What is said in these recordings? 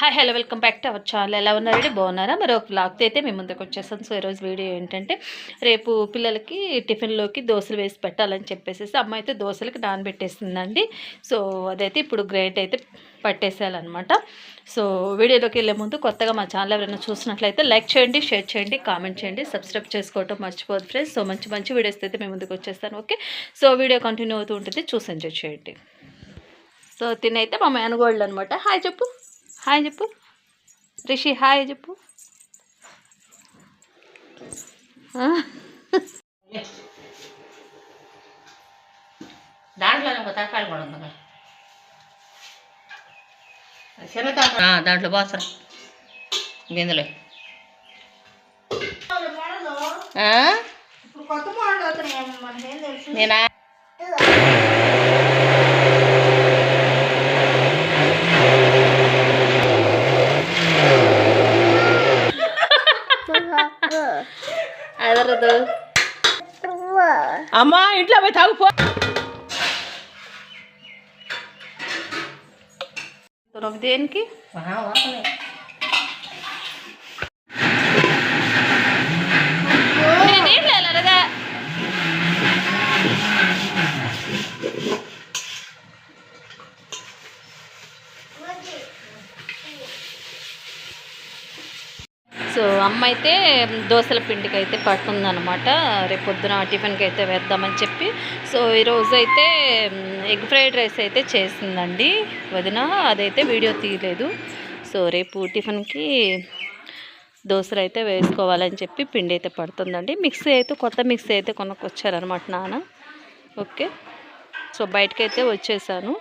Hi hello welcome back to our channel ఎలా ఉన్నారండి బాగున్నారా? మరి ఒక బ్లాగ్తో అయితే మేము ముందుకు వచ్చేస్తాం సో ఈరోజు వీడియో ఏంటంటే రేపు పిల్లలకి టిఫిన్లోకి దోశలు వేసి పెట్టాలని చెప్పేసి అమ్మ అయితే దోశలకి నానబెట్టేసిందండి. సో అదైతే ఇప్పుడు గ్రేట్ అయితే పట్టేసేయాలన్నమాట. సో వీడియోలోకి వెళ్ళే ముందు కొత్తగా మా ఛానల్ ఎవరైనా చూసినట్లయితే లైక్ చేయండి షేర్ చేయండి కామెంట్ చేయండి సబ్స్క్రైబ్ చేసుకోవటం మర్చిపోదు ఫ్రెండ్స్ సో మంచి మంచి వీడియోస్ అయితే మేము ముందుకు వచ్చేస్తాను ఓకే? సో వీడియో కంటిన్యూ అవుతూ ఉంటుంది. చూసి ఎంజాయ్ చేయండి. సో తినైతే మా మేనగోళ్ళు అనమాట హాయ్ చెప్పు. హాయ్ చెప్పు. రిషి హాయ్ చెప్పు? దాంట్లో ఒక తరకాయలు కూడా ఉంది కదా. చిన్న తరకాయ ఆ, దాంట్లో పోసరా బిందులో ఆ? నేనా అదరదు అమ్మా ఇంట్లో పోయి తాగుపో తురవ దేనికి నేనేం సో అమ్మ అయితే దోశల పిండికి అయితే పడుతుందనమాట రేపు పొద్దున టిఫిన్కి అయితే వేద్దామని చెప్పి. సో ఈరోజు అయితే ఎగ్ ఫ్రైడ్ రైస్ అయితే చేసిందండి వదిన. అదైతే వీడియో తీయలేదు. సో రేపు టిఫిన్కి దోశలు అయితే వేసుకోవాలని చెప్పి పిండి అయితే పడుతుందండి. మిక్సీ అయితే కొత్త మిక్సీ అయితే కొనుక్కొచ్చారనమాట నాన్న. ఓకే. సో బయటకైతే వచ్చేసాను.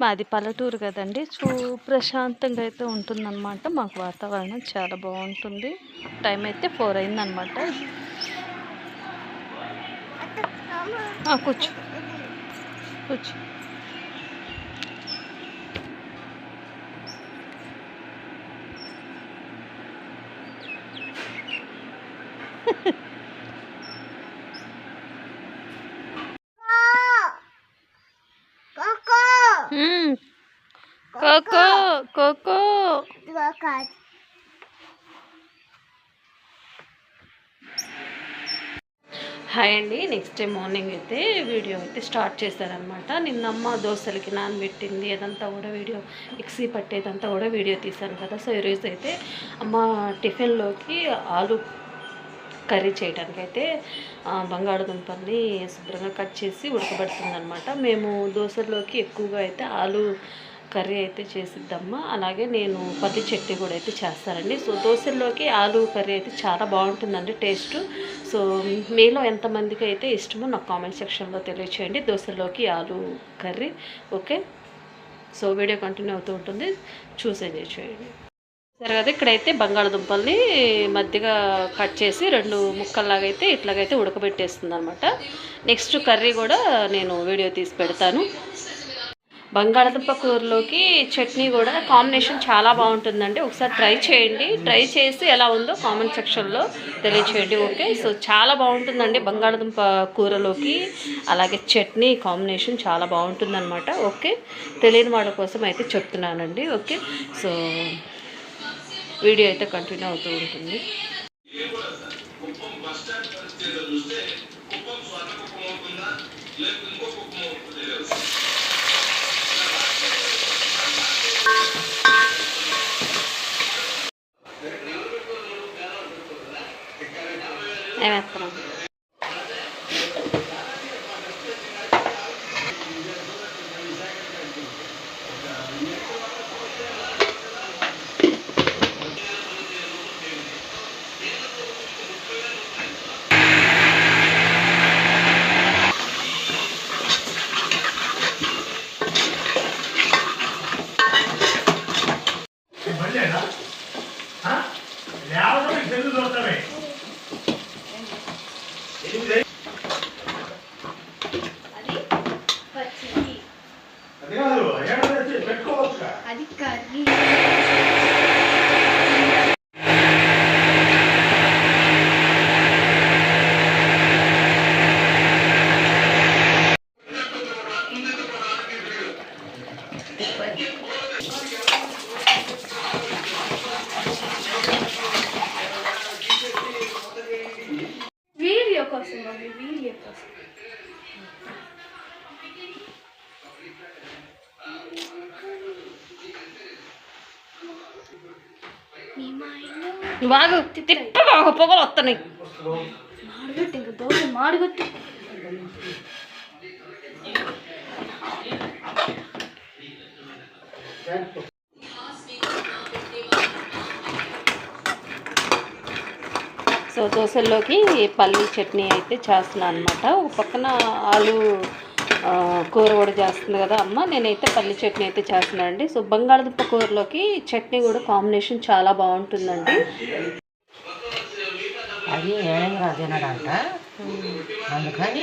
మాది పల్లెటూరు కదండి. సో ప్రశాంతంగా అయితే ఉంటుందన్నమాట. మాకు వాతావరణం చాలా బాగుంటుంది. టైం అయితే ఫోర్ అయిందనమాట కూర్చో కూర్చో. కూర్చో. ha. కోకో. హాయ్ అండి నెక్స్ట్ డే మార్నింగ్ అయితే వీడియో అయితే స్టార్ట్ చేశారనమాట నిన్న అమ్మ దోశలకి నానబెట్టింది అదంతా కూడా వీడియో మిక్సీ పట్టేదంతా కూడా వీడియో తీశాను కదా. సో ఈరోజు అయితే అమ్మ టిఫిన్లోకి ఆలు కర్రీ చేయడానికి అయితే బంగాళదుంపల్ని శుభ్రంగా కట్ చేసి ఉడకబెడుతుందనమాట మేము దోశల్లోకి ఎక్కువగా అయితే ఆలు కర్రీ అయితే చేసిద్దమ్మా. అలాగే నేను పల్లి చట్నీ కూడా అయితే చేస్తానండి. సో దోశల్లోకి ఆలు కర్రీ అయితే చాలా బాగుంటుందండి టేస్ట్. సో మీలో ఎంతమందికి అయితే ఇష్టమో నాకు కామెంట్ సెక్షన్లో తెలియచేయండి. దోశల్లోకి ఆలు curry. Okay? So video continue అవుతూ ఉంటుంది. చూసి ఎంజాయ్ చేయండి. సరే కదా ఇక్కడైతే బంగాళదుంపల్ని మధ్యగా కట్ చేసి రెండు ముక్కల్లాగా అయితే ఇట్లాగైతే ఉడకబెట్టేస్తుంది అనమాట నెక్స్ట్ కర్రీ కూడా నేను వీడియో తీసి పెడతాను. బంగాళదుంప కూరలోకి చట్నీ కూడా కాంబినేషన్ చాలా బాగుంటుందండి. ఒకసారి ట్రై చేయండి. ట్రై చేసి ఎలా ఉందో కామెంట్ సెక్షన్లో తెలియచేయండి. ఓకే? సో చాలా బాగుంటుందండి బంగాళదుంప కూరలోకి. అలాగే చట్నీ కాంబినేషన్ చాలా బాగుంటుందన్నమాట. ఓకే? తెలియని వాళ్ళ కోసం అయితే చెప్తున్నానండి. ఓకే? సో వీడియో అయితే కంటిన్యూ అవుతూ ఉంటుంది. ఏమేస్తున్నాం అది కాదు. బాగు తిప్ప బాగు పొగలు వస్తున్నాయి మాడిగొట్టి ఇంకా దోశ మాడిగొట్టి. సో దోశల్లోకి పల్లి చట్నీ అయితే చేస్తున్నాను అనమాట ఒక పక్కన ఆలు కూర కూడా చేస్తుంది కదా అమ్మ. నేనైతే పల్లి చట్నీ అయితే చేస్తున్నాను అండి సో బంగాళదుంప కూరలోకి చట్నీ కూడా కాంబినేషన్ చాలా బాగుంటుందండి. అది ఏడంగా తినడంట అందుకని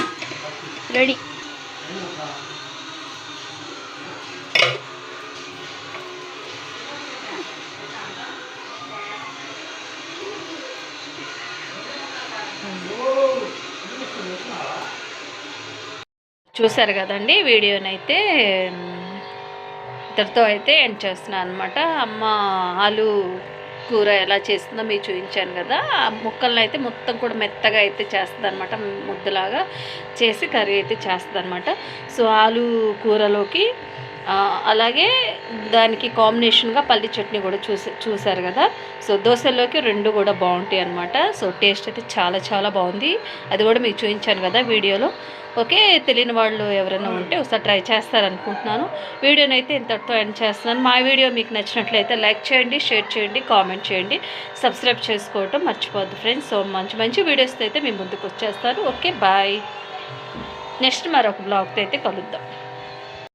రెడీ. చూసారు కదండి వీడియోనైతే ఇద్దరితో అయితే ఎండ్ చేస్తున్నాను అనమాట. అమ్మ ఆలు కూర ఎలా చేస్తుందో మీకు చూపించాను కదా. ఆ ముక్కలను అయితే మొత్తం కూడా మెత్తగా అయితే చేస్తుంది అనమాట ముద్దలాగా చేసి కర్రీ అయితే చేస్తుంది అనమాట సో ఆలు కూరలోకి అలాగే దానికి కాంబినేషన్గా పల్లి చట్నీ కూడా చూసి చూసారు కదా. సో దోశలోకి రెండు కూడా బాగుంటాయి అనమాట సో టేస్ట్ అయితే చాలా చాలా బాగుంది. అది కూడా మీకు చూపించాను కదా వీడియోలో. ఓకే తెలియని వాళ్ళు ఎవరైనా ఉంటే ఒకసారి ట్రై చేస్తారనుకుంటున్నాను. వీడియోని అయితే ఇంతటితో ఎండ్ చేస్తున్నాను. మా వీడియో మీకు నచ్చినట్లయితే లైక్ చేయండి షేర్ చేయండి కామెంట్ చేయండి. సబ్స్క్రైబ్ చేసుకోవటం మర్చిపోద్దు ఫ్రెండ్స్ సో మంచి మంచి వీడియోస్తో అయితే మీ ముందుకు వచ్చేస్తారు ఓకే బాయ్ నెక్స్ట్ మరొక బ్లాగ్తో అయితే కలుద్దాం.